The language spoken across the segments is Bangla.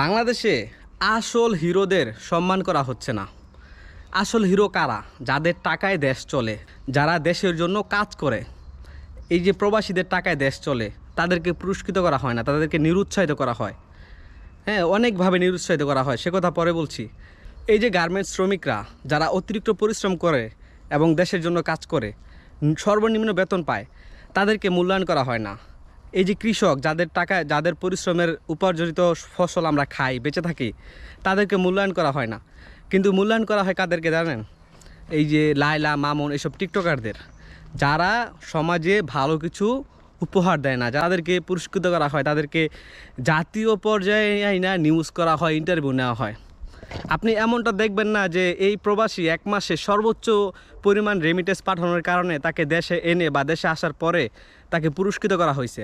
বাংলাদেশে আসল হিরোদের সম্মান করা হচ্ছে না। আসল হিরো কারা? যাদের টাকায় দেশ চলে, যারা দেশের জন্য কাজ করে। এই যে প্রবাসীদের টাকায় দেশ চলে, তাদেরকে পুরস্কৃত করা হয় না, তাদেরকে নিরুৎসাহিত করা হয়। হ্যাঁ অনেকভাবে নিরুৎসাহিত করা হয়, সে কথা পরে বলছি। এই যে গার্মেন্টস শ্রমিকরা, যারা অতিরিক্ত পরিশ্রম করে এবং দেশের জন্য কাজ করে, সর্বনিম্ন বেতন পায়, তাদেরকে মূল্যায়ন করা হয় না। এই যে কৃষক, যাদের টাকা, যাদের পরিশ্রমের উপার্জনিত ফসল আমরা খাই, বেঁচে থাকি, তাদেরকে মূল্যায়ন করা হয় না। কিন্তু মূল্যায়ন করা হয় কাদেরকে জানেন? এই যে লাইলা মামুন এসব টিকটকারদের। যারা সমাজে ভালো কিছু উপহার দেয় না, যাদেরকে পুরস্কৃত করা হয়, তাদেরকে জাতীয় পর্যায়ে না নিউজ করা হয় ইন্টারভিউ নেওয়া হয়। আপনি এমনটা দেখবেন না যে এই প্রবাসী এক মাসে সর্বোচ্চ পরিমাণ রেমিটেন্স পাঠানোর কারণে তাকে দেশে এনে বা দেশে আসার পরে তাকে পুরস্কৃত করা হয়েছে।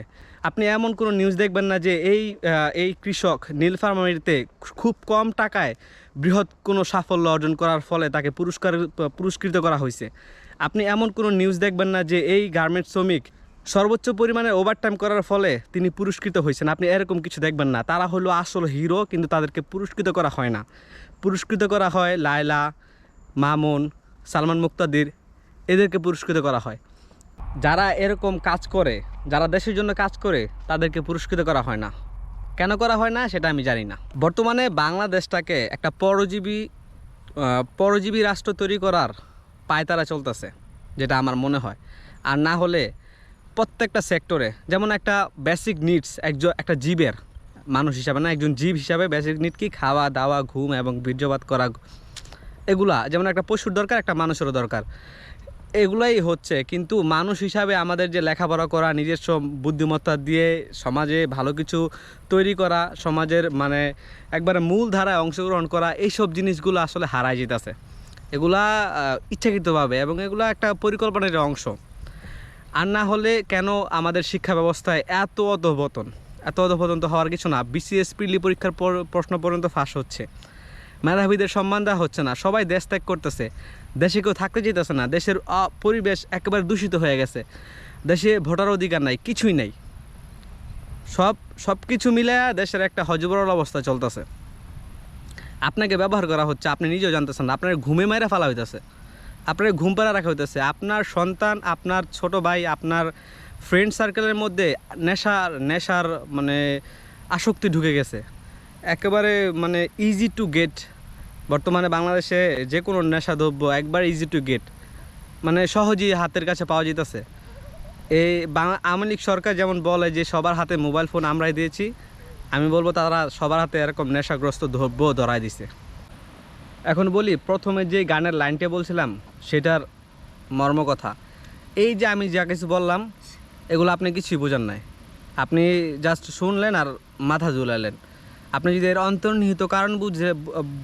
আপনি এমন কোনো নিউজ দেখবেন না যে এই এই কৃষক নীলফার্মারিতে খুব কম টাকায় বৃহৎ কোনো সাফল্য অর্জন করার ফলে তাকে পুরস্কার, পুরস্কৃত করা হয়েছে। আপনি এমন কোনো নিউজ দেখবেন না যে এই গার্মেন্টস শ্রমিক সর্বোচ্চ পরিমাণে ওভারটাইম করার ফলে তিনি পুরস্কৃত হয়েছেন। আপনি এরকম কিছু দেখবেন না। তারা হলো আসল হিরো কিন্তু তাদেরকে পুরস্কৃত করা হয় না। পুরস্কৃত করা হয় লায়লা, মামুন, সালমান মুক্তাদির। এদেরকে পুরস্কৃত করা হয়। যারা এরকম কাজ করে, যারা দেশের জন্য কাজ করে, তাদেরকে পুরস্কৃত করা হয় না। কেন করা হয় না, সেটা আমি জানি না। বর্তমানে বাংলাদেশটাকে একটা পরজীবী পরজীবী রাষ্ট্র তৈরি করার পায়তারা চলতেছে, যেটা আমার মনে হয়। আর না হলে প্রত্যেকটা সেক্টরে যেমন একটা বেসিক নিডস একজন, একটা জীবের মানুষ হিসাবে না, একজন জীব হিসাবে বেসিক নিড কি? খাওয়া, দাওয়া, ঘুম এবং বীর্যপাত করা, এগুলা। যেমন একটা পশুর দরকার, একটা মানুষেরও দরকার। এগুলাই হচ্ছে, কিন্তু মানুষ হিসাবে আমাদের যে লেখাপড়া করা, নিজস্ব বুদ্ধিমত্তা দিয়ে সমাজে ভালো কিছু তৈরি করা, সমাজের মানে একবারে মূল ধারায় অংশগ্রহণ করা, এইসব জিনিসগুলো আসলে হারায় যেতেছে। এগুলা ইচ্ছাকৃতভাবে এবং এগুলা একটা পরিকল্পনার অংশ। আর না হলে কেন আমাদের শিক্ষা ব্যবস্থায় এত অধপতন? এত অধপতন তো হওয়ার কিছু না বিসিএস প্রিলি পরীক্ষার পর, প্রশ্ন পর্যন্ত ফাঁস হচ্ছে। মেধাবীদের সম্মান দেওয়া হচ্ছে না, সবাই দেশ ত্যাগ করতেছে। দেশে কেউ থাকতে যেতেছে না, দেশের পরিবেশ একেবারে দূষিত হয়ে গেছে। দেশে ভোটার অধিকার নাই, কিছুই নাই। সব সব কিছু মিলে দেশের একটা হজবরল অবস্থা চলতেছে। আপনাকে ব্যবহার করা হচ্ছে, আপনি নিজেও জানতেছেন না, আপনার ঘুমে মেরে ফেলা হইতেছে। আপনার ঘুম পাড়া রাখা হইতেছে। আপনার সন্তান, আপনার ছোট ভাই, আপনার ফ্রেন্ড সার্কেলের মধ্যে নেশার নেশার মানে আসক্তি ঢুকে গেছে। একেবারে মানে ইজি টু গেট বর্তমানে বাংলাদেশে যে কোনো নেশাদ্রব্য একবার ইজি টু গেট মানে সহজেই হাতের কাছে পাওয়া যেতেছে এই আওয়ামী লীগ সরকার যেমন বলে যে, সবার হাতে মোবাইল ফোন আমরাই দিয়েছি, আমি বলব তারা সবার হাতে এরকম নেশাগ্রস্ত দ্রব্য ধরাই দিছে। এখন বলি, প্রথমে যে গানের লাইনটা বলছিলাম সেটার মর্ম কথা এই যে আমি যা কিছু বললাম, এগুলো আপনি কিছুই বোঝেন নাই। আপনি জাস্ট শুনলেন আর মাথা ঝুলালেন। আপনি যদি এর অন্তর্নিহিত কারণ বুঝে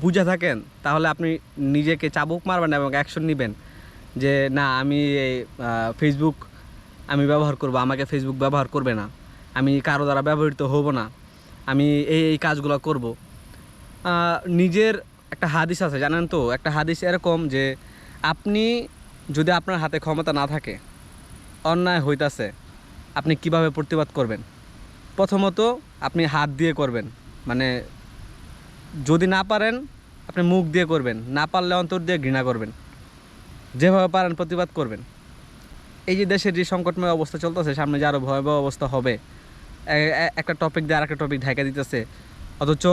বুঝে থাকেন, তাহলে আপনি নিজেকে চাবুক মারবেন এবং অ্যাকশন নেবেন। যে না, আমি এই ফেসবুক আমি ব্যবহার করব, আমাকে ফেসবুক ব্যবহার করবে না। আমি কারও দ্বারা ব্যবহৃত হব না। আমি এই এই কাজগুলো করব। নিজের একটা হাদিস আছে, জানেন তো? একটা হাদিস এরকম যে আপনি যদি আপনার হাতে ক্ষমতা না থাকে, অন্যায় হইতাছে, আপনি কীভাবে প্রতিবাদ করবেন? প্রথমত আপনি হাত দিয়ে করবেন মানে যদি না পারেন, আপনি মুখ দিয়ে করবেন, না পারলে অন্তর দিয়ে ঘৃণা করবেন। যেভাবে পারেন প্রতিবাদ করবেন। এই যে দেশের যে সংকটময় অবস্থা চলতেছে, সামনে যে আরও ভয়াবহ অবস্থা হবে একটা টপিক দিয়ে আরেকটা টপিক ঢাকা দিতেছে অথচ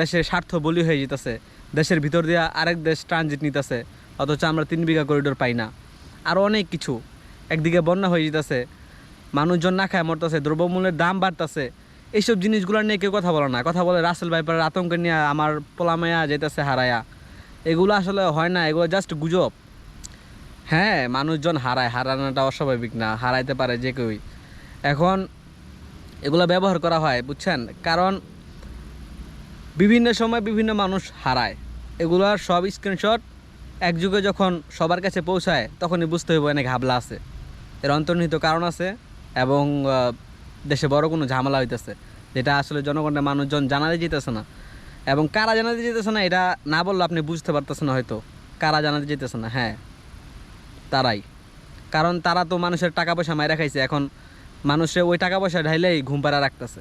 দেশের স্বার্থ বলি হয়ে যেতেছে। দেশের ভিতর দিয়ে আরেক দেশ ট্রানজিট নিতেছে, অথচ আমরা তিন বিঘা করিডোর পাই না। আরও অনেক কিছু। একদিকে বন্যা হয়ে যেতেছে, মানুষজন না খায় মরতেছে, দ্রব্যমূল্যের দাম বাড়তেছে। এইসব জিনিসগুলো নিয়ে কেউ কথা বলে না। কথা বলে রাসেল ভাইপারের আতঙ্ক নিয়ে আমার পোলামায়া যেতেছে হারায়া। এগুলো আসলে হয় না, এগুলো জাস্ট গুজব। হ্যাঁ মানুষজন হারায়। হারানোটা অস্বাভাবিক না, হারাইতে পারে যে কেউই। এখন এগুলো ব্যবহার করা হয়, বুঝছেন? কারণ বিভিন্ন সময় বিভিন্ন মানুষ হারায়। এগুলোর সব স্ক্রিনশট এক যুগে যখন সবার কাছে পৌঁছায়, তখনই বুঝতে হইব এনে ঘাবলা আছে। এর অন্তর্নিহিত কারণ আছে এবং দেশে বড় কোনো ঝামেলা হইতেছে, যেটা আসলে জনগণের মানুষজন জানাতে যেতেছে না। এবং কারা জানাতে যেতেছে না, এটা না বললে আপনি বুঝতে পারতেছেন না হয়তো। কারা জানাতে যেতেছে না? হ্যাঁ তারাই। কারণ তারা তো মানুষের টাকা পয়সা মাইরা খাইছে, এখন মানুষে ওই টাকা পয়সা ঢাইলেই ঘুম পাড়া রাখতেছে।